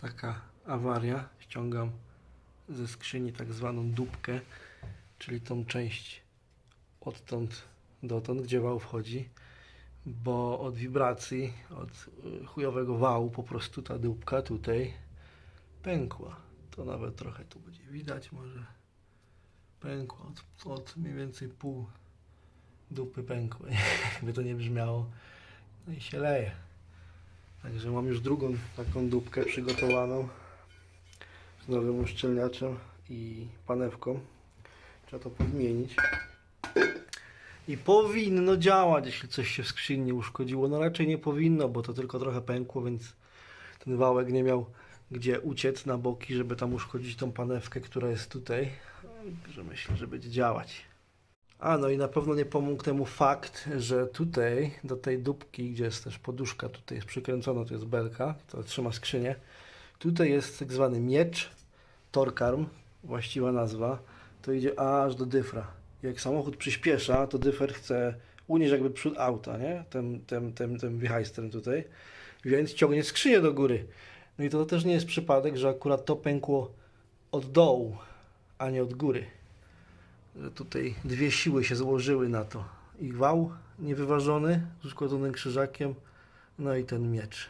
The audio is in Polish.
taka awaria. Ściągam ze skrzyni tak zwaną dupkę, czyli tą część odtąd dotąd, gdzie wał wchodzi, bo od wibracji, od y, chujowego wału po prostu ta dupka tutaj pękła. To nawet trochę tu będzie widać może. Pękła od, od mniej więcej pół dupy pękły, jakby to nie brzmiało. No i się leje. Także mam już drugą taką dupkę przygotowaną z nowym uszczelniaczem i panewką. Trzeba to podmienić. I powinno działać, jeśli coś się w skrzyni uszkodziło. No raczej nie powinno, bo to tylko trochę pękło, więc ten wałek nie miał gdzie uciec na boki, żeby tam uszkodzić tą panewkę, która jest tutaj. Także myślę, że będzie działać. A no i na pewno nie pomógł temu fakt, że tutaj do tej dupki, gdzie jest też poduszka, tutaj jest przykręcona, to jest belka, to trzyma skrzynię. Tutaj jest tak zwany miecz, torkarm, właściwa nazwa. To idzie aż do dyfra. Jak samochód przyspiesza, to dyfer chce unieść jakby przód auta, nie? Tym, tym, tym, tym wichajstrem tutaj. Więc ciągnie skrzynię do góry. No i to też nie jest przypadek, że akurat to pękło od dołu, a nie od góry że tutaj dwie siły się złożyły na to. I wał niewyważony z uszkodzonym krzyżakiem, no i ten miecz.